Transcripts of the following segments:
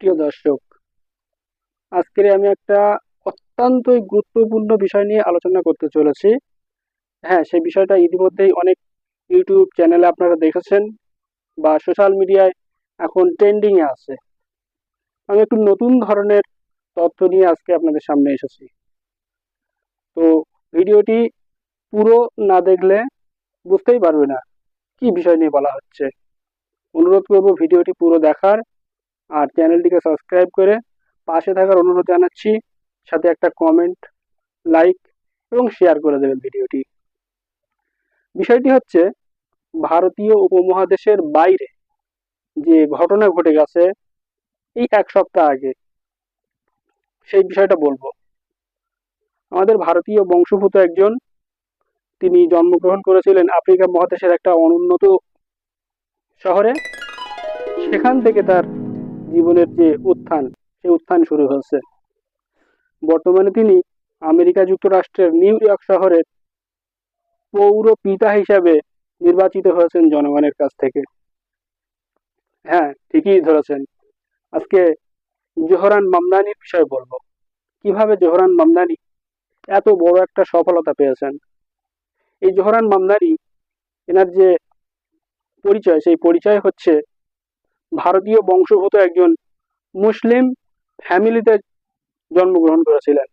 প্রিয় দর্শক আজকে আমি একটা অত্যন্তই গুরুত্বপূর্ণ বিষয় নিয়ে আলোচনা করতে চলেছি। হ্যাঁ সেই বিষয়টা ইতিমধ্যেই অনেক ইউটিউব চ্যানেলে আপনারা দেখেছেন বা সোশ্যাল মিডিয়ায় এখন ট্রেন্ডিংয়ে আছে। আমি একটু নতুন ধরনের তথ্য নিয়ে আজকে আপনাদের সামনে এসেছি। তো ভিডিওটি পুরো না দেখলে বুঝতেই পারবে না কি বিষয় নিয়ে বলা হচ্ছে। অনুরোধ করব ভিডিওটি পুরো দেখার আর চ্যানেলটিকে সাবস্ক্রাইব করে পাশে থাকার অনুরোধ জানাচ্ছি। সাথে একটা কমেন্ট লাইক এবং শেয়ার করে দেবেন ভিডিওটি। বিষয়টি হচ্ছে, ভারতীয় উপমহাদেশের বাইরে যে ঘটনা ঘটে গেছে এই এক সপ্তাহ আগে, সেই বিষয়টা বলব। আমাদের ভারতীয় বংশভূত একজন, তিনি জন্মগ্রহণ করেছিলেন আফ্রিকা মহাদেশের একটা অনুন্নত শহরে। সেখান থেকে তার জীবনের যে উত্থান, সেই উত্থান শুরু হয়েছে। বর্তমানে তিনি আমেরিকা যুক্তরাষ্ট্রের নিউ ইয়র্ক শহরের পৌর পিতা হিসাবে নির্বাচিত হয়েছেন জনগণের কাছ থেকে। হ্যাঁ ঠিকই ধরেছেন। আজকে জোহরান মামদানির বিষয়ে বলব। কীভাবে জোহরান মামদানি এত বড় একটা সফলতা পেয়েছেন? এই জোহরান মামদানি, এনার যে পরিচয়, সেই পরিচয় হচ্ছে ভারতীয় বংশভূত একজন মুসলিম ফ্যামিলিতে জন্মগ্রহণ করেছিলেন।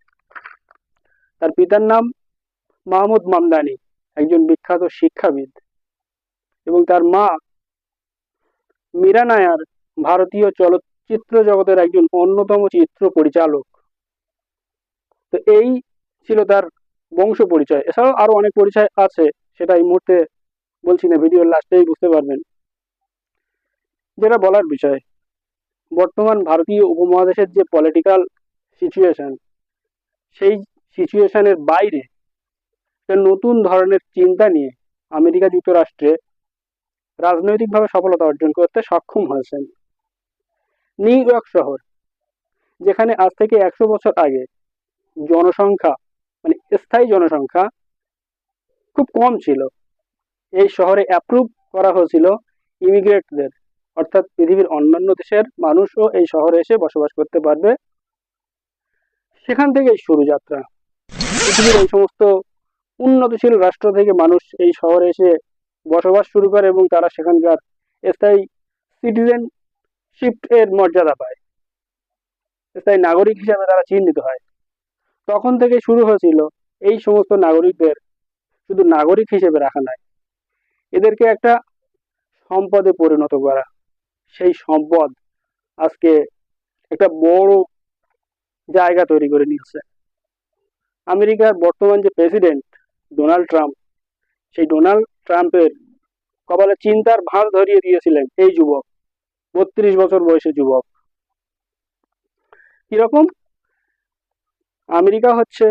তার পিতার নাম মাহমুদ মামদানি, একজন বিখ্যাত শিক্ষাবিদ। এবং তার মা মীরা নায়ার ভারতীয় চলচ্চিত্র জগতের একজন অন্যতম চিত্র পরিচালক। তো এই ছিল তার বংশ পরিচয়। এছাড়াও আরও অনেক পরিচয় আছে, সেটা এই মুহূর্তে বলছি না, ভিডিওর লাস্টেই বুঝতে পারবেন। যেটা বলার বিষয়। বর্তমান ভারতীয় উপমহাদেশের যে পলিটিক্যাল সিচুয়েশন সেই সিচুয়েশনের বাইরে নতুন ধরনের চিন্তা নিয়ে আমেরিকা যুক্তরাষ্ট্রে রাজনৈতিকভাবে সফলতা অর্জন করতে সক্ষম হয়েছেন। নিউ ইয়র্ক শহর, যেখানে আজ থেকে একশো বছর আগে জনসংখ্যা মানে স্থায়ী জনসংখ্যা খুব কম ছিল। এই শহরে অ্যাপ্রুভ করা হয়েছিল ইমিগ্রেটদের অর্থাৎ পৃথিবীর অন্যান্য দেশের মানুষও এই শহরে এসে বসবাস করতে পারবে। সেখান থেকেই শুরু যাত্রা। পৃথিবীর এই সমস্ত উন্নতশীল রাষ্ট্র থেকে মানুষ এই শহরে এসে বসবাস শুরু করে এবং তারা সেখানকার স্থায়ী সিটিজেনশিপ এর মর্যাদা পায়। স্থায়ী নাগরিক হিসাবে তারা চিহ্নিত হয়। তখন থেকে শুরু হয়েছিল এই সমস্ত নাগরিকদের শুধু নাগরিক হিসেবে রাখা নয়, এদেরকে একটা সম্পদে পরিণত করা। সেই সম্পদ আজকে একটা বড় জায়গা তৈরি করে নিয়েছে। আমেরিকার বর্তমান যে প্রেসিডেন্ট ডোনাল্ড ট্রাম্প, সেই ডোনাল্ড ট্রাম্পের কপালে চিন্তার ভার ধরিয়ে দিয়েছিলেন এই যুবক, বত্রিশ বছর বয়সী যুবক। কীরকম? আমেরিকা হচ্ছে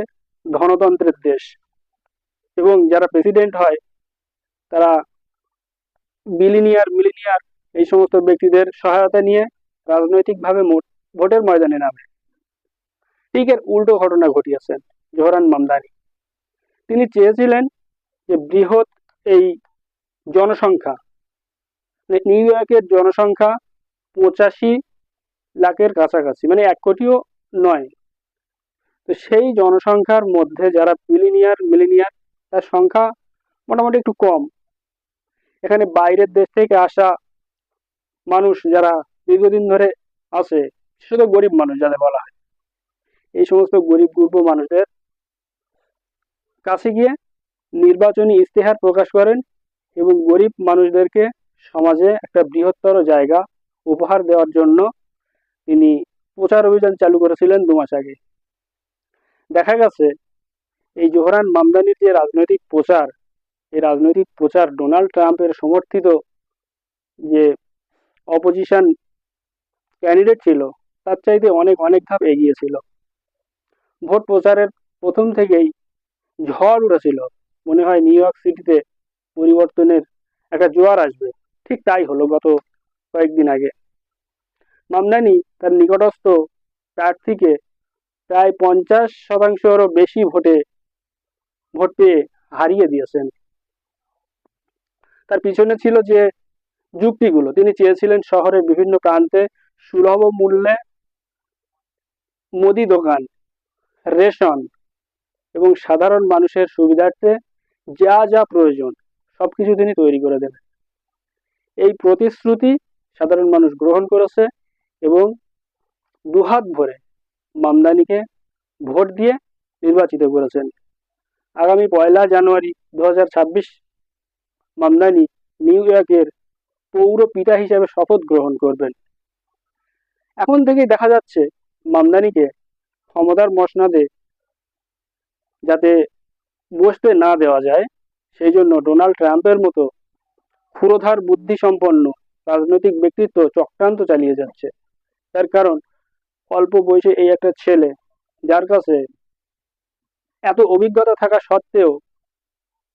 ধনতন্ত্রের দেশ এবং যারা প্রেসিডেন্ট হয়, তারা বিলিনিয়ার, মিলিনিয়ার এই সমস্ত ব্যক্তিদের সহায়তা নিয়ে রাজনৈতিকভাবে ভোটের ময়দানে নামে ঠিক এর উল্টো ঘটনা ঘটিয়েছেন জোহরান মামদানি। তিনি চেয়েছিলেন যে বৃহৎ এই জনসংখ্যা মানে নিউ ইয়র্কের জনসংখ্যা পঁচাশি লাখের কাছাকাছি মানে এক কোটিও নয়। তো সেই জনসংখ্যার মধ্যে যারা বিলিনিয়ার মিলিনিয়ার, তার সংখ্যা মোটামুটি একটু কম। এখানে বাইরের দেশ থেকে আসা মানুষ যারা দীর্ঘদিন ধরে আছে, শুধু গরিব মানুষ যাদের বলা হয়। এই সমস্ত গরিব গুর্ব মানুষদের কাছে গিয়ে নির্বাচনী ইস্তেহার প্রকাশ করেন এবং গরিব মানুষদেরকে সমাজে একটা বৃহত্তর জায়গা উপহার দেওয়ার জন্য তিনি প্রচার অভিযান চালু করেছিলেন দু মাস আগে। দেখা গেছে, এই জোহরান মামদানির যে রাজনৈতিক প্রচার, এই রাজনৈতিক প্রচার ডোনাল্ড ট্রাম্পের সমর্থিত যে অপোজিশন ক্যান্ডিডেট ছিল, তার চাইতে অনেক অনেক ধাপ এগিয়েছিল ভোট প্রচারের প্রথম থেকেই ঝড় উঠেছিল। মনে হয় নিউ ইয়র্ক সিটিতে পরিবর্তনের একটা জোয়ার আসবে। ঠিক তাই হলো গত কয়েকদিন আগে। মামদানি তার নিকটস্থ প্রার্থীকে প্রায় পঞ্চাশ শতাংশেরও বেশি ভোটে ভোট পেয়ে হারিয়ে দিয়েছেন। তার পিছনে ছিল যে যুক্তিগুলো। তিনি চেয়েছিলেন শহরের বিভিন্ন প্রান্তে সুলভ মূল্যে মুদি দোকান, রেশন এবং সাধারণ মানুষের সুবিধার্থে যা যা প্রয়োজন সবকিছু তিনি তৈরি করে দেবেন। এই প্রতিশ্রুতি সাধারণ মানুষ গ্রহণ করেছে এবং দুহাত ভরে মামদানিকে ভোট দিয়ে নির্বাচিত করেছেন। আগামী পয়লা জানুয়ারি দু হাজার ছাব্বিশ মামদানি নিউ ইয়র্কের পৌর পিতা হিসেবে শপথ গ্রহণ করবেন। এখন থেকেই দেখা যাচ্ছে মামদানিকে ক্ষমতার মসনাদে যাতে বসতে না দেওয়া যায়, সেই জন্য ডোনাল্ড ট্রাম্পের মতো ক্ষুরোধার বুদ্ধিসম্পন্ন রাজনৈতিক ব্যক্তিত্ব চক্রান্ত চালিয়ে যাচ্ছে। তার কারণ, অল্প বয়সে এই একটা ছেলে, যার কাছে এত অভিজ্ঞতা থাকা সত্ত্বেও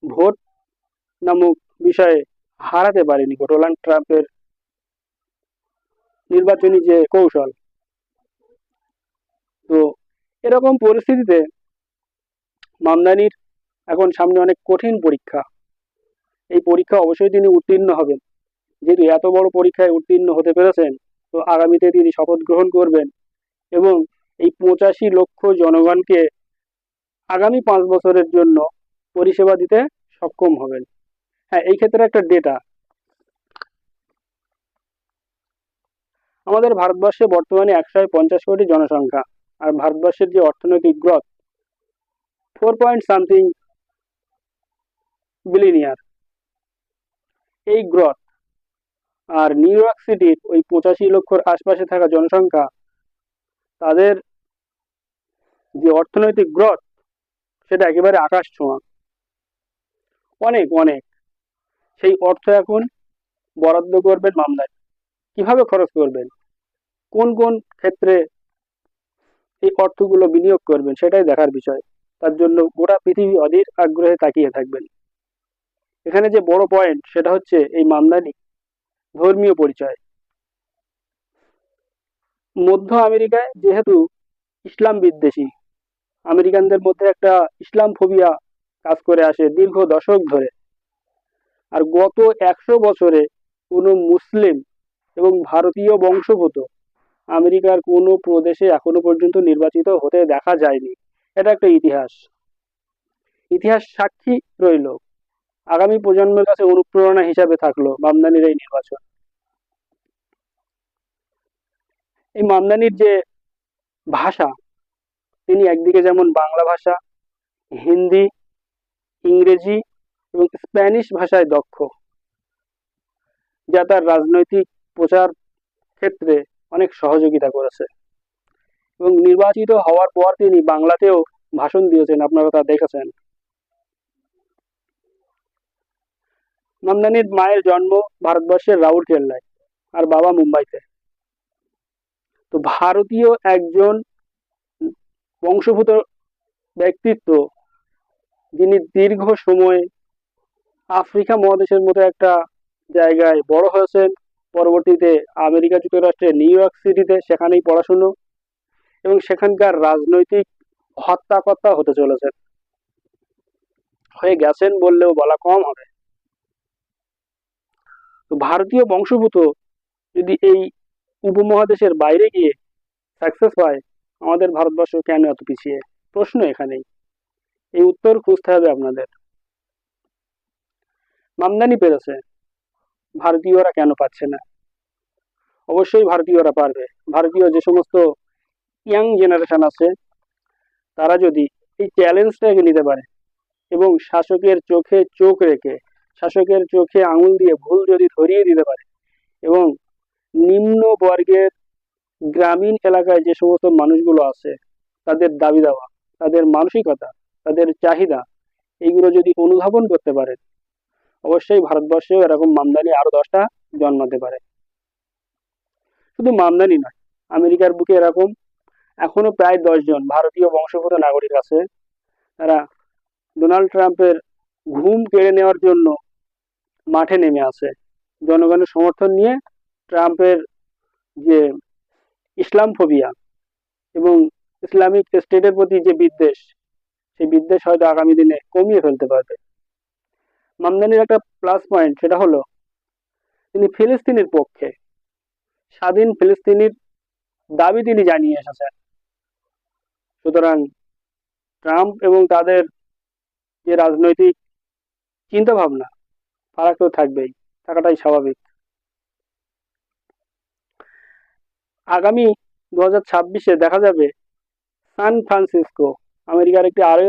ভোট নামক বিষয়ে হারাতে পারেনি ডোনাল্ড ট্রাম্পের নির্বাচনী যে কৌশল, তো এরকম পরিস্থিতিতে মামদানির এখন সামনে অনেক কঠিন পরীক্ষা। এই পরীক্ষা অবশ্যই তিনি উত্তীর্ণ হবেন। যেহেতু এত বড় পরীক্ষায় উত্তীর্ণ হতে পেরেছেন, তো আগামীতে তিনি শপথ গ্রহণ করবেন এবং এই পঁচাশি লক্ষ জনগণকে আগামী পাঁচ বছরের জন্য পরিষেবা দিতে সক্ষম হবেন। হ্যাঁ এই ক্ষেত্রে একটা ডেটা আমাদের ভারতবর্ষে বর্তমানে একশো পঞ্চাশ কোটি জনসংখ্যা, আর ভারতবর্ষের যে অর্থনৈতিক growth four point something billionaire এই গ্রথ আর নিউ ইয়র্ক সিটির ওই পঁচাশি লক্ষর আশপাশে থাকা জনসংখ্যা, তাদের যে অর্থনৈতিক গ্রথ সেটা একেবারে আকাশ ছোঁয়া। অনেক অনেক। সেই অর্থ এখন বরাদ্দ করবেন মামলায়। কীভাবে খরচ করবেন? কোন কোন ক্ষেত্রে এই অর্থগুলো বিনিয়োগ করবেন সেটাই দেখার বিষয়। তার জন্য গোটা পৃথিবী অধীর আগ্রহে তাকিয়ে থাকবেন। এখানে যে বড় পয়েন্ট সেটা হচ্ছে এই মামলানি ধর্মীয় পরিচয়। মধ্য আমেরিকায় যেহেতু ইসলাম বিদ্বেষী, আমেরিকানদের মধ্যে একটা ইসলাম ফোবিয়া কাজ করে আসে দীর্ঘ দশক ধরে। আর গত একশো বছরে কোনো মুসলিম এবং ভারতীয় বংশভূত আমেরিকার কোনো প্রদেশে এখনও পর্যন্ত নির্বাচিত হতে দেখা যায়নি। এটা একটা ইতিহাস। ইতিহাস সাক্ষী রইল। আগামী প্রজন্মের কাছে অনুপ্রেরণা হিসাবে থাকল মামদানির এই নির্বাচন। এই মামদানির যে ভাষা, তিনি একদিকে যেমন বাংলা ভাষা, হিন্দি, ইংরেজি এবং স্প্যানিশ ভাষায় দক্ষ, যা তার রাজনৈতিক প্রচার ক্ষেত্রে অনেক সহযোগিতা করেছে। এবং নির্বাচিত হওয়ার পর তিনি বাংলাতেও ভাষণ দিয়েছেন, আপনারা তা দেখেছেন। মামদানির মায়ের জন্ম ভারতবর্ষের রাউরকেল্লায় আর বাবা মুম্বাইতে। তো ভারতীয় একজন বংশভূত ব্যক্তিত্ব, যিনি দীর্ঘ সময় আফ্রিকা মহাদেশের মতো একটা জায়গায় বড় হয়েছেন। পরবর্তীতে আমেরিকা যুক্তরাষ্ট্রের নিউ ইয়র্ক সিটিতে সেখানেই পড়াশুনো এবং সেখানকার রাজনৈতিক হত্যাকর্তা হতে চলেছেন। হয়ে গেছেন বললেও বলা কম হবে। ভারতীয় বংশভূত যদি এই উপমহাদেশের বাইরে গিয়ে সাকসেস পায়, আমাদের ভারতবর্ষ কেন এত পিছিয়ে? প্রশ্ন এখানেই। এই উত্তর খুঁজতে হবে আপনাদের। মামদানি পেরেছে ভারতীয়রা কেন পাচ্ছে না? অবশ্যই ভারতীয়রা পারবে। ভারতীয় যে সমস্ত ইয়াং জেনারেশন আছে, তারা যদি এই চ্যালেঞ্জটাকে নিতে পারে এবং শাসকের চোখে চোখ রেখে, শাসকের চোখে আঙুল দিয়ে ভুল যদি ধরিয়ে দিতে পারে এবং নিম্ন বর্গের গ্রামীণ এলাকায় যে সমস্ত মানুষগুলো আছে, তাদের দাবি দাওয়া, তাদের মানসিকতা, তাদের চাহিদা, এইগুলো যদি অনুধাবন করতে পারে অবশ্যই ভারতবর্ষেও এরকম মামদানি আরও দশটা জন্মাতে পারে। শুধু মামদানি নয়, আমেরিকার বুকে এরকম এখনও প্রায় দশজন ভারতীয় বংশগত নাগরিক আছে। তারা ডোনাল্ড ট্রাম্পের ঘুম কেড়ে নেওয়ার জন্য মাঠে নেমে আছে। জনগণের সমর্থন নিয়ে ট্রাম্পের যে ইসলাম ফোবিয়া এবং ইসলামিক স্টেটের প্রতি যে বিদ্বেষ, সেই বিদ্বেষ হয়তো আগামী দিনে কমিয়ে ফেলতে পারবে। মামদানির একটা প্লাস পয়েন্ট সেটা হলো তিনি ফিলিস্তিনের পক্ষে। স্বাধীন ফিলিস্তিনির দাবি তিনি জানিয়ে এসেছেন। সুতরাং ট্রাম্প এবং তাদের যে রাজনৈতিক চিন্তা ভাবনা ফারাক তো থাকবেই, থাকাটাই স্বাভাবিক। আগামী দু হাজার ছাব্বিশে দেখা যাবে সান ফ্রান্সিসকো, আমেরিকার একটি আরও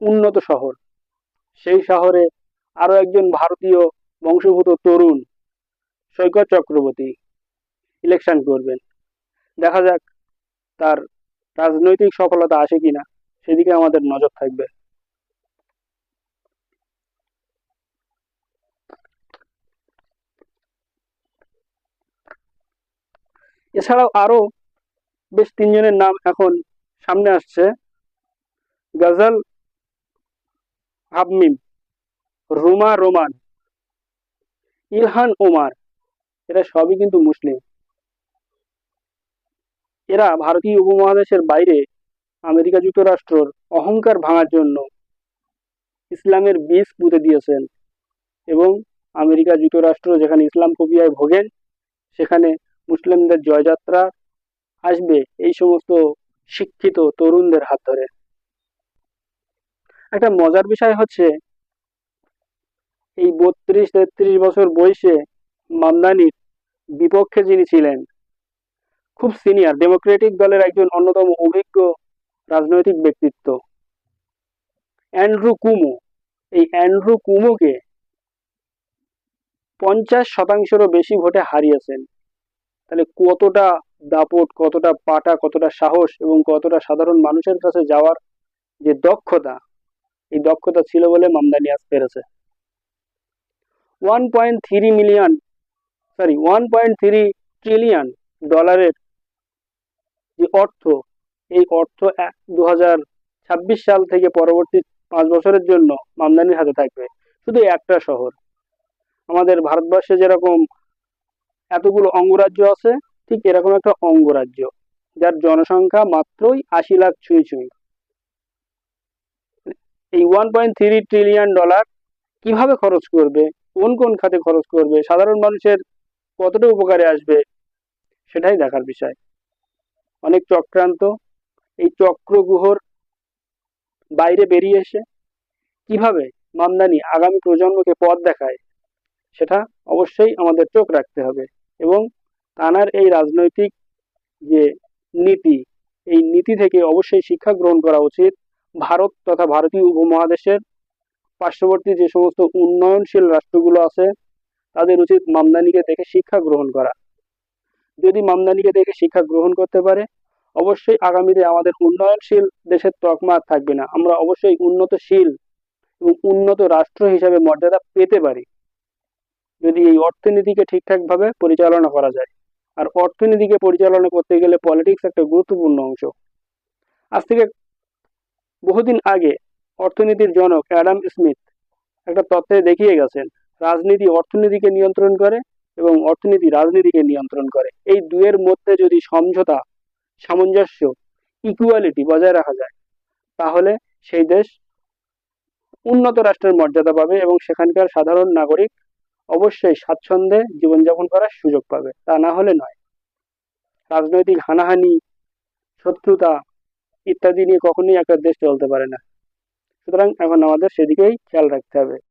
উন্নত শহর। সেই শহরে আরও একজন ভারতীয় বংশভূত তরুণ সৈকত চক্রবর্তী ইলেকশন করবেন। দেখা যাক তার রাজনৈতিক সফলতা আসে কিনা, সেদিকে আমাদের নজর থাকবে। এছাড়াও আরও বেশ তিনজনের নাম এখন সামনে আসছে। গজল হাবমিম। রুমা রোমান, ইলহান ওমার, এরা সবই কিন্তু মুসলিম। এরা ভারতীয় উপমহাদেশের বাইরে আমেরিকা যুক্তরাষ্ট্রর অহংকার ভাঙার জন্য ইসলামের বীজ পুঁতে দিয়েছেন এবং আমেরিকা যুক্তরাষ্ট্র যেখানে ইসলাম কবিয়ায় ভোগেন, সেখানে মুসলিমদের জয়যাত্রা আসবে, এই সমস্ত শিক্ষিত তরুণদের হাত ধরে। একটা মজার বিষয় হচ্ছে এই বত্রিশ তেত্রিশ বছর বয়সে মামদানির বিপক্ষে যিনি ছিলেন, খুব সিনিয়র ডেমোক্রেটিক দলের একজন অন্যতম অভিজ্ঞ রাজনৈতিক ব্যক্তিত্ব। অ্যান্ড্রু কুমো এই অ্যান্ড্রু কুমোকে পঞ্চাশ শতাংশেরও বেশি ভোটে হারিয়েছেন। তাহলে কতটা দাপট, কতটা পাটা, কতটা সাহস এবং কতটা সাধারণ মানুষের কাছে যাওয়ার যে দক্ষতা, এই দক্ষতা ছিল বলে মামদানি আজ পেরেছে। One point three million sorry one point three trillion ডলারের যে অর্থ, এই অর্থ দু সাল থেকে পরবর্তী পাঁচ বছরের জন্য মামদানির হাতে থাকবে। শুধু একটা শহর। আমাদের ভারতবর্ষে যেরকম এতগুলো অঙ্গরাজ্য আছে, ঠিক এরকম একটা অঙ্গরাজ্য, যার জনসংখ্যা মাত্রই আশি লাখ ছুঁই ছুঁই। এই one point three trillion dollar কীভাবে খরচ করবে? কোন কোন খাতে খরচ করবে, সাধারণ মানুষের কতটা উপকারে আসবে, সেটাই দেখার বিষয়। অনেক চক্রান্ত, এই চক্রগুহর বাইরে বেরিয়ে এসে কীভাবে মামদানি আগামী প্রজন্মকে পথ দেখায়, সেটা অবশ্যই আমাদের চোখ রাখতে হবে এবং তানার এই রাজনৈতিক যে নীতি, এই নীতি থেকে অবশ্যই শিক্ষা গ্রহণ করা উচিত। ভারত তথা ভারতীয় উপমহাদেশের পার্শ্ববর্তী যে সমস্ত উন্নয়নশীল রাষ্ট্রগুলো আছে, তাদের উচিত মামদানিকে দেখে শিক্ষা গ্রহণ করা। যদি মামদানিকে দেখে শিক্ষা গ্রহণ করতে পারে, অবশ্যই আগামীতে আমাদের উন্নয়নশীল দেশের তকমা থাকবে না। আমরা অবশ্যই উন্নতশীল এবং উন্নত রাষ্ট্র হিসাবে মর্যাদা পেতে পারি। যদি এই অর্থনীতিকে ঠিকঠাকভাবে পরিচালনা করা যায়। আর অর্থনীতিকে পরিচালনা করতে গেলে পলিটিক্স একটা গুরুত্বপূর্ণ অংশ। আজ থেকে বহুদিন আগে অর্থনীতির জনক অ্যাডাম স্মিথ একটা তথ্যে দেখিয়ে গেছেন, রাজনীতি অর্থনীতিকে নিয়ন্ত্রণ করে এবং অর্থনীতি রাজনীতিকে নিয়ন্ত্রণ করে। এই দুয়ের মধ্যে যদি সমঝোতা, সামঞ্জস্য ইকুয়ালিটি বজায় রাখা যায়, তাহলে সেই দেশ উন্নত রাষ্ট্রের মর্যাদা পাবে এবং সেখানকার সাধারণ নাগরিক অবশ্যই স্বাচ্ছন্দ্যে জীবনযাপন করার সুযোগ পাবে। তা না হলে নয়, রাজনৈতিক হানাহানি, শত্রুতা ইত্যাদি নিয়ে কখনোই একটা দেশ চলতে পারে না। সুতরাং এখন আমাদের সেদিকেই খেয়াল রাখতে হবে।